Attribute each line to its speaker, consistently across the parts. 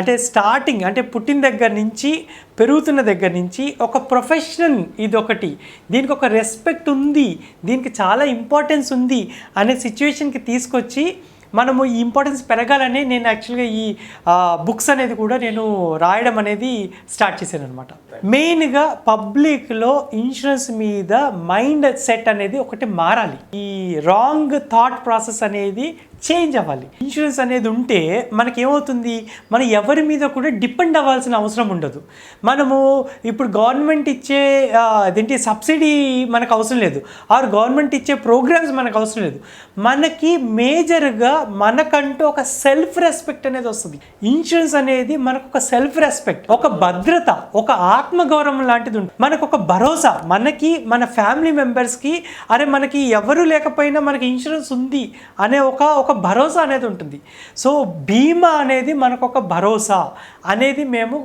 Speaker 1: అంటే స్టార్టింగ్ అంటే పుట్టిన దగ్గర నుంచి పెరుగుతున్న దగ్గర నుంచి ఒక ప్రొఫెషనల్ ఇది ఒకటి దీనికి ఒక రెస్పెక్ట్ ఉంది. దీనికి చాలా ఇంపార్టెన్స్ ఉంది అనే సిచ్యువేషన్కి తీసుకొచ్చి మనము ఈ ఇంపార్టెన్స్ పెరగాలని నేను యాక్చువల్గా ఈ బుక్స్ అనేది కూడా నేను రాయడం అనేది స్టార్ట్ చేశాను అనమాట మెయిన్గా పబ్లిక్లో ఇన్సూరెన్స్ మీద మైండ్ సెట్ అనేది ఒకటి మారాలి. ఈ రాంగ్ థాట్ ప్రాసెస్ అనేది చేంజ్ అవ్వాలి. ఇన్సూరెన్స్ అనేది ఉంటే మనకేమవుతుంది? మనం ఎవరి మీద కూడా డిపెండ్ అవ్వాల్సిన అవసరం ఉండదు. మనము ఇప్పుడు గవర్నమెంట్ ఇచ్చే అదేంటి సబ్సిడీ మనకు అవసరం లేదు. ఆర్ గవర్నమెంట్ ఇచ్చే ప్రోగ్రామ్స్ మనకు అవసరం లేదు. మనకి మేజర్గా మనకంటూ ఒక సెల్ఫ్ రెస్పెక్ట్ అనేది వస్తుంది. ఇన్సూరెన్స్ అనేది మనకు ఒక సెల్ఫ్ రెస్పెక్ట్ ఒక భద్రత ఒక ఆత్మగౌరవం లాంటిది ఉంటుంది మనకు ఒక భరోసా. మనకి మన ఫ్యామిలీ మెంబర్స్కి అరే మనకి ఎవరు లేకపోయినా మనకి ఇన్సూరెన్స్ ఉంది అనే ఒక ఒక భరోసా అనేది ఉంటుంది. సో బీమా అనేది మనకు ఒక భరోసా అనేది మేము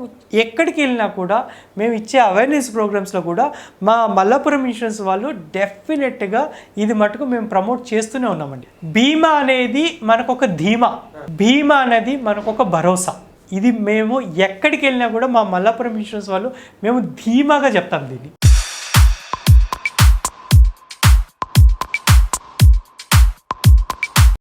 Speaker 1: ఎక్కడికి వెళ్ళినా కూడా మేము ఇచ్చే అవేర్నెస్ ప్రోగ్రామ్స్లో కూడా మా మల్లాపురం ఇన్సూరెన్స్ వాళ్ళు డెఫినెట్గా ఇది మటుకు మేము ప్రమోట్ చేస్తూనే ఉన్నామండి. బీమా అనేది మనకు ఒక ధీమా. బీమా అనేది మనకు ఒక భరోసా. ఇది మేము ఎక్కడికి వెళ్ళినా కూడా మా మల్లాపురం ఇన్సూరెన్స్ వాళ్ళు మేము ధీమాగా చెప్తాం దీన్ని.